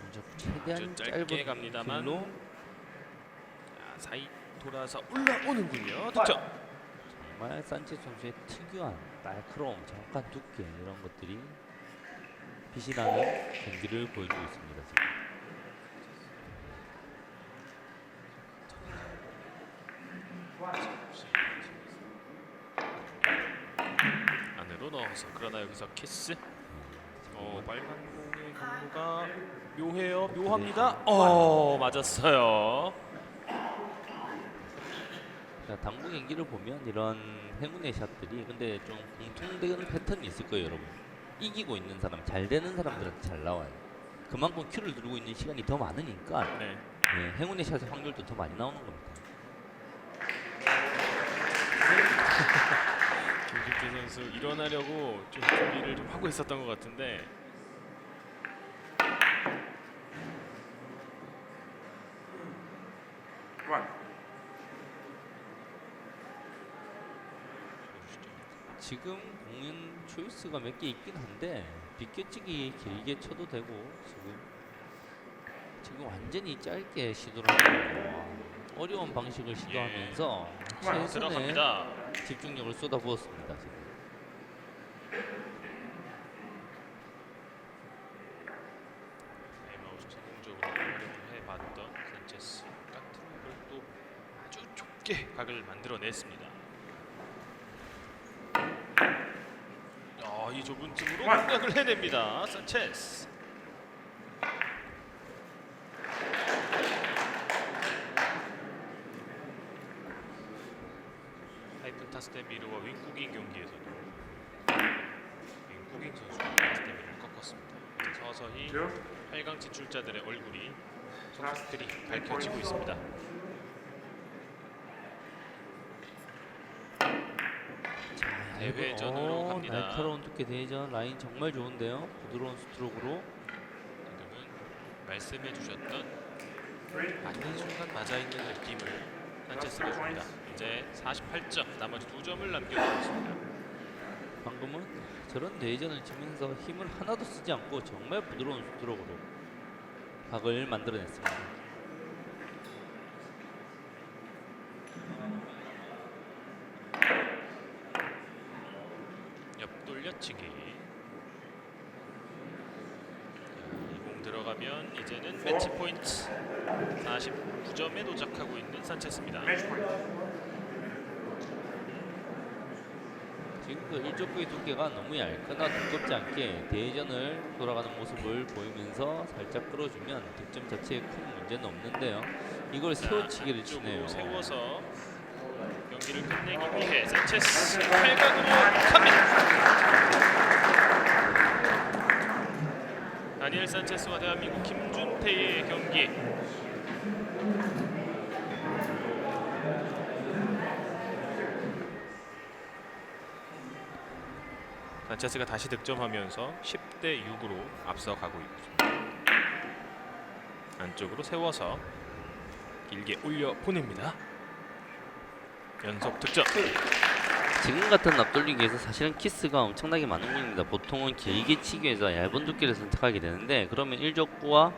먼저 최대한 좀 짧게 짧은 갑니다만 길로 자, 사이 돌아서 올라오는군요. 득점. 정말 산체 선수의 특유한 날카로움, 정확한 두께 이런 것들이 빛이 나는 경기를 보여주고 있습니다. 지금. 안으로 넣어서 그러나 여기서 키스. 어 빨간 공의 경로가 묘해요. 묘합니다. 어 맞았어요. 자, 당구 경기를 보면 이런 행운의 샷들이 근데 좀 공통되는 패턴이 있을 거예요, 여러분. 이기고 있는 사람, 잘 되는 사람들한테 잘 나와요. 그만큼 큐를 누르고 있는 시간이 더 많으니까 네. 예, 행운의 샷의 확률도 더 많이 나오는 겁니다. 김준태 선수 일어나려고 좀 준비를 좀 하고 있었던 것 같은데 지금 공연 초이스가 몇 개 있긴 한데 비껴치기 길게 쳐도 되고 지금 지금 완전히 짧게 시도를 하고 어려운 방식을 시도하면서 최선의 들어갑니다. 집중력을 쏟아부었습니다. 지금. 타임아웃 성공적으로 활용을 해봤던 산체스 같은 걸또 아주 좁게 각을 만들어냈습니다. 틈으로 공략을 해냅니다. 산체스. 하이픈 타스테미르와 윙쿠깅 경기에서도 윙쿠깅 선수가 타스테미르를 꺾었습니다. 서서히 Two. 8강 진출자들의 얼굴이 손톱들이 밝혀지고 있습니다. 자, 대회전으로 이거, 어, 갑니다. 날카로운 두께 대회전 라인 정말 좋은데요. 부드러운 스트로크로 지금은 말씀해 주셨던 맞는 순간 맞아 있는 느낌을 산체스가 줍니다. 이제 48점, 나머지 두 점을 남겨두고 있습니다. 방금은 저런 대회전을 치면서 힘을 하나도 쓰지 않고 정말 부드러운 스트로크로 각을 만들어냈습니다. 옆돌려치기. 이공 들어가면 이제는 매치 포인트 49점에 도착하고 있는 산체스입니다. 지금 그 일족구의 두께가 너무 얇거나 두껍지 않게 대회전을 돌아가는 모습을 보이면서 살짝 끌어주면 득점 자체에 큰 문제는 없는데요. 이걸 자, 세워치기를 치네요. 세워서 경기를 끝내기 위해 산체스 8강으로 갑니다. 다니엘 산체스와 대한민국 김준태의 경기. 산체스가 다시 득점하면서 10대 6으로 앞서가고 있습니다. 안쪽으로 세워서 길게 올려 보냅니다. 연속 득점. 지금 같은 앞돌리기에서 사실은 키스가 엄청나게 많은 공입니다. 보통은 길게 치기 위해서 얇은 두께를 선택하게 되는데 그러면 일족구와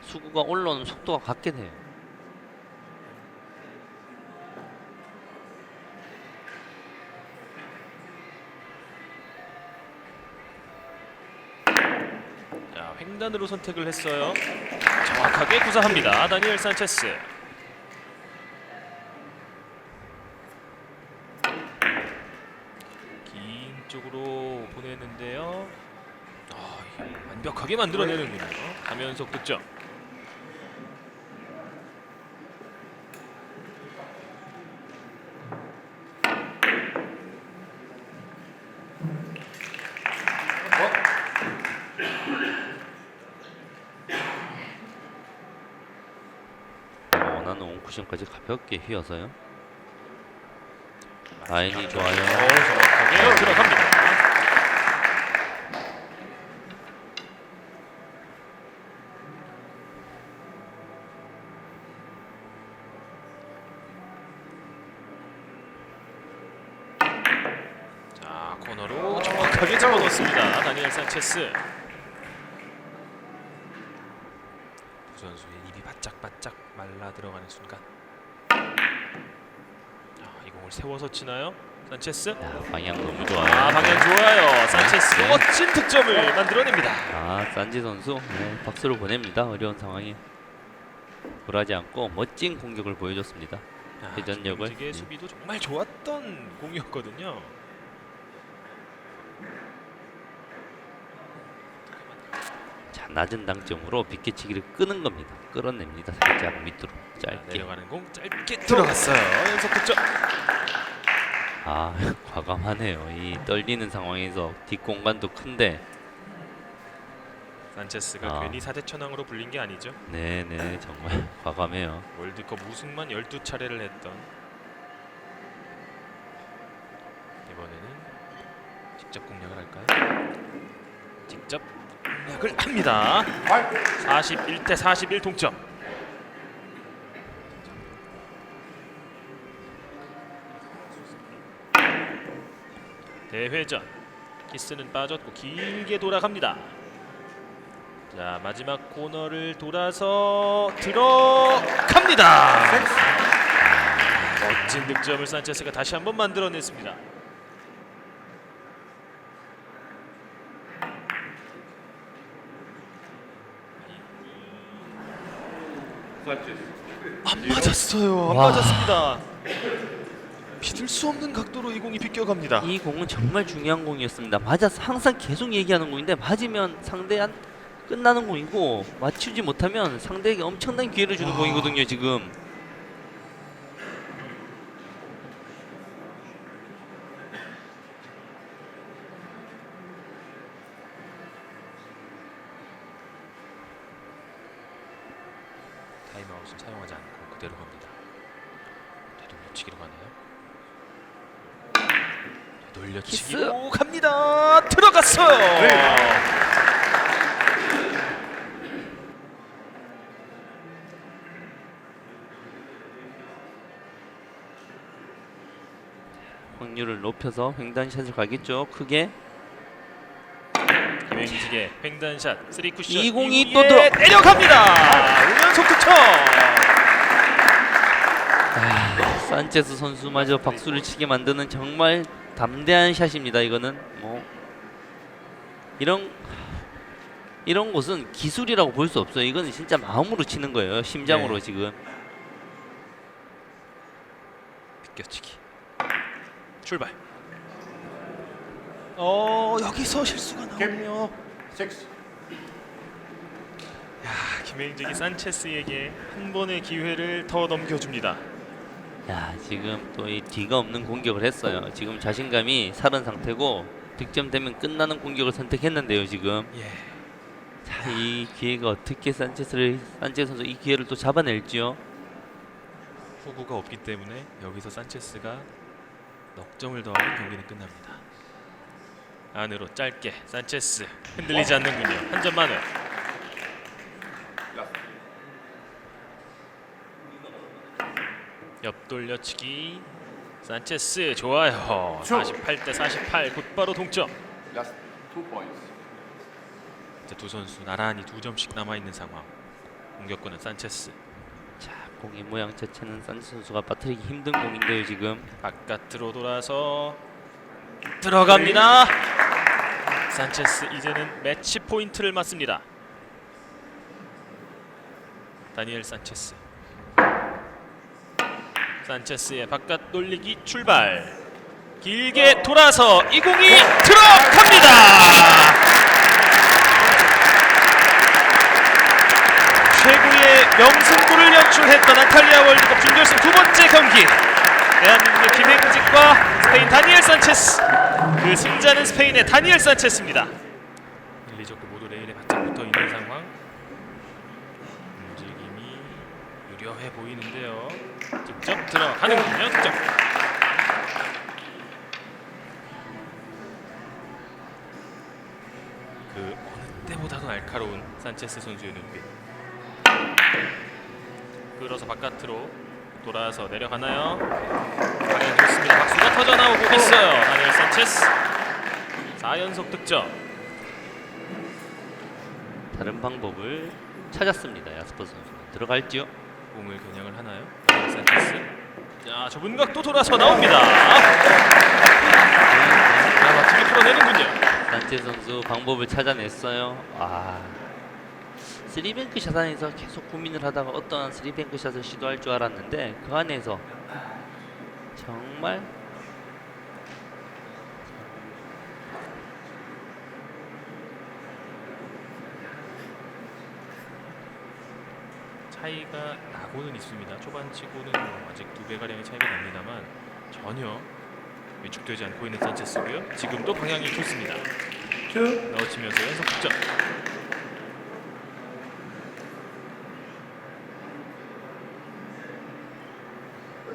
수구가 올라오는 속도가 같게 돼요. 자, 횡단으로 선택을 했어요. 정확하게 구사합니다. 다니엘 산체스. 긴 쪽으로 보내는데요. 아, 완벽하게 만들어내는군요. 가면속 득점. 온쿠션까지 가볍게 휘어서요. 라인이 좋아요. 어, 정확하게 들어갑니다. 자 코너로 정확하게 집어넣습니다. 다니엘 산체스. 두 선수의 입이 말라 들어가는 순간. 자, 이 공을 세워서 치나요? 산체스. 야, 방향 너무 좋아요. 아 방향 좋아요. 산체스 네. 멋진 득점을 만들어냅니다. 아, 산지 선수 네, 박수를 보냅니다. 어려운 상황에 굴하지 않고 멋진 공격을 보여줬습니다. 아, 회전력을, 네. 수비도 정말 좋았던 공이었거든요. 낮은 당점으로 빗개치기를 끄는 겁니다. 끌어냅니다. 살짝 밑으로 자, 짧게. 내려가는 공 짧게 들어갔어요. 연속 득점. 아, 과감하네요. 이 떨리는 상황에서 뒷공간도 큰데, 산체스가 아. 괜히 사대천왕으로 불린 게 아니죠. 네, 네, 정말 과감해요. 월드컵 우승만 12차례를 했던 이번에는 직접 공략을 할까요? 직접 공략을 합니다. 41대 41 동점. 대회전 키스는 빠졌고 길게 돌아갑니다. 자 마지막 코너를 돌아서 들어갑니다. 멋진 득점을 산체스가 다시 한번 만들어냈습니다. 안 맞았어요. 안 와. 맞았습니다. 믿을 수 없는 각도로 이 공이 비껴갑니다. 이 공은 정말 중요한 공이었습니다. 맞아서 항상 계속 얘기하는 공인데 맞으면 상대한 끝나는 공이고 맞추지 못하면 상대에게 엄청난 기회를 주는 와. 공이거든요. 지금 타임아웃은 사용하지 않고 그대로 갑니다. 되돌려치기로 가나요? 되돌려치기로 갑니다. 들어갔어요. 확률을 높여서 횡단샷을 가겠죠. 크게 김행직의 횡단샷 3 쿠션 이 공이 이후에 또 들어- 내려갑니다. 우연속 득점. 산체스 선수마저 박수를 치게 만드는 정말 담대한 샷입니다. 이거는 뭐 이런 이런 곳은 기술이라고 볼 수 없어요. 이거는 진짜 마음으로 치는 거예요. 심장으로 네. 지금. 비껴치기. 출발. 어 여기서 실수가 나오네요. Six. 아, 김행직이 산체스에게 한 번의 기회를 더 넘겨줍니다. 야 지금 또 이 뒤가 없는 공격을 했어요. 지금 자신감이 살은 상태고 득점되면 끝나는 공격을 선택했는데요. 지금 예. 자, 이 기회가 어떻게 산체스를 산체스 선수 이 기회를 또 잡아낼지요. 후구가 없기 때문에 여기서 산체스가 넉 점을 더하면 경기는 끝납니다. 안으로 짧게 산체스 흔들리지 않는군요. 한 점만을. 옆 돌려치기 산체스 좋아요. 48대 48 곧바로 동점. 이제 두 선수 나란히 두 점씩 남아 있는 상황. 공격권은 산체스. 자 공의 모양 자체는 산체스 선수가 빠뜨리기 힘든 공인데요. 지금 바깥으로 돌아서 들어갑니다. 산체스 이제는 매치 포인트를 맞습니다. 다니엘 산체스. 산체스의 바깥 놀리기 출발. 길게 돌아서 이 공이 들어갑니다. 최고의 명승부를 연출했던 안탈리아 월드컵 준결승 두 번째 경기. 대한민국의 김행직과 스페인 다니엘 산체스 그 승자는 스페인의 다니엘 산체스입니다. 1, 2적도 모두 레일에 바짝 붙어 있는 상황. 움직임이 유려해 보이는데요. 직접 들어가는군요 득점 그 어느 때보다도 날카로운 산체스 선수의 눈빛. 끌어서 바깥으로 돌아서 내려가나요? 방향 좋습니다. 박수가 터져 나오고 있어요. 다니엘 산체스. 4연속 득점. 다른 방법을 찾았습니다. 야스퍼 선수는 들어갈지요? 공을 겨냥을 하나요? 산체스. 자, 좁은 각도 돌아서 나옵니다. 자, 멋지게 풀어내는군요. 산체 선수 방법을 찾아냈어요. 아, 쓰리뱅크 샷 안에서 계속 고민을 하다가 어떠한 쓰리뱅크 샷을 시도할 줄 알았는데 그 안에서 정말 차이가 나고는 있습니다. 초반 치고는 뭐 아직 두 배 가량의 차이가 납니다만 전혀 위축되지 않고 있는 산체스고요. 지금도 방향이 좋습니다. 넣어치면서 연속 득점.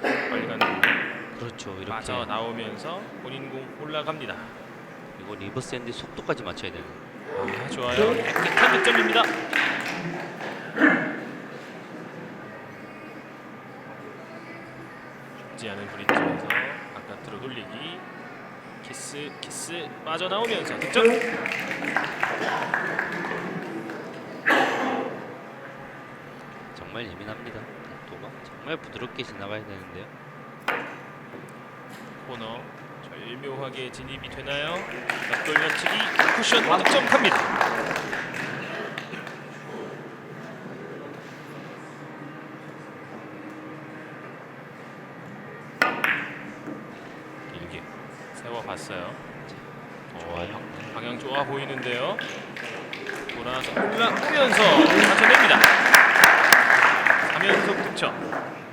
빨리 가는 공 그렇죠 이렇게 빠져 나오면서 본인 공 올라갑니다. 이거 리버스 핸드 속도까지 맞춰야 되는. 아, 좋아요. 깨끗한 득점입니다. 쉽지 않은 브릿지에서 바깥으로 돌리기. 키스 키스 빠져나오면서 득점. 정말 예민합니다. 각도가 정말 부드럽게 지나가야 되는데요. 코너 절묘하게 진입이 되나요? 벽돌려치기 쿠션 득점 갑니다. 길게 세워봤어요. 좋아요. 방향 좋아 보이는데요. 돌아서 올라오면서 맞춰냅니다. 3연속 득점.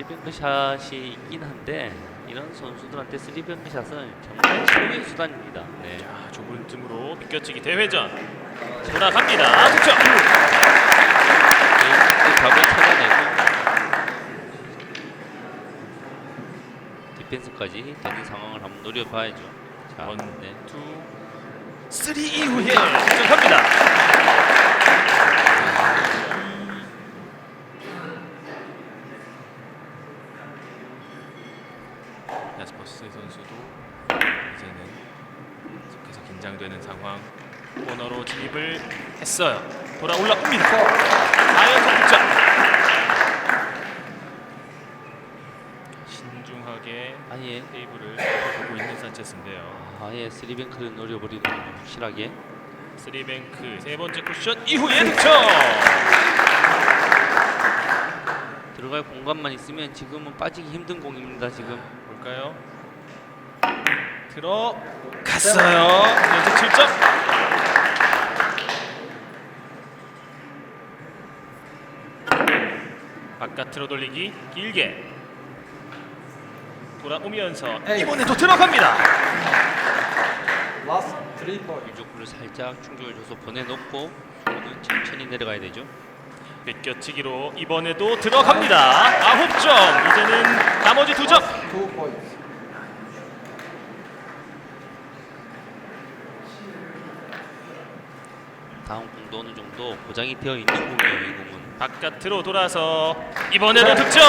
자, 쓰리뱅크 샷이 있긴 한데 이런 선수들한테 쓰리뱅크 샷은 정말 최후의 수단입니다. 네. 자, 좁은 틈으로 비껴치기 대회전. 돌아갑니다. 득점. 그 벽을 찾아내고 디펜스까지 되는 상황을 한번 노려봐야죠. 자, 원, 네. 투, 쓰리 이후에 득점합니다. 야스퍼스 선수도 이제는 긴장되는 상황 코너로 진입을 했어요. 돌아 올라옵니다. 4연속 득점. 신중하게 아예 테이블을 보고 있는 산체스인데요. 아예 쓰리뱅크를 노려버리는 확실하게 쓰리뱅크 세 번째 쿠션 이후에 득점. 들어갈 공간만 있으면 지금은 빠지기 힘든 공입니다. 지금 볼까요? 들어갔어요. 연속 7점. 바깥으로 돌리기 길게 돌아오면서 이번에도 들어갑니다. 유족구를 살짝 충격을 줘서 보내놓고 오늘 천천히 내려가야 되죠. 빗겨치기로 이번에도 들어갑니다. 아홉 점. 이제는 나머지 두 점. Two points. 다음 공도 어느 정도 보장이 되어 있는 공이에요. 이 공은 바깥으로 돌아서 이번에도 득점.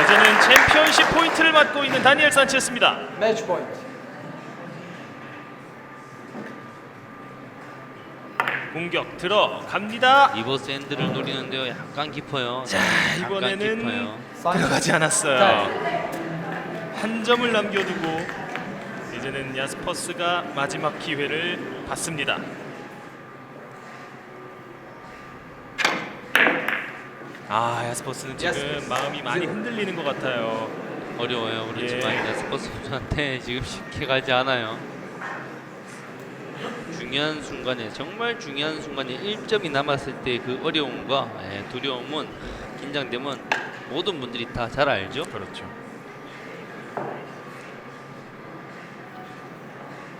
어제는 챔피언십 포인트를 맡고 있는 다니엘 산체스입니다. Match point. 공격 들어갑니다. 리버스 핸드를 노리는데요. 약간 깊어요. 자, 약간 이번에는 깊어요. 들어가지 않았어요. 한 점을 남겨두고 이제는 야스퍼스가 마지막 기회를 받습니다. 아, 야스퍼스는 지금 야스퍼스. 마음이 많이 흔들리는 것 같아요. 어려워요. 그렇지만 예. 선수한테 지금 쉽게 가지 않아요. 중요한 순간에 정말 중요한 순간에 1점이 남았을 때 그 어려움과 예, 두려움은 긴장됨은 모든 분들이 다 잘 알죠. 그렇죠.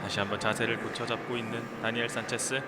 다시 한번 자세를 고쳐 잡고 있는 다니엘 산체스.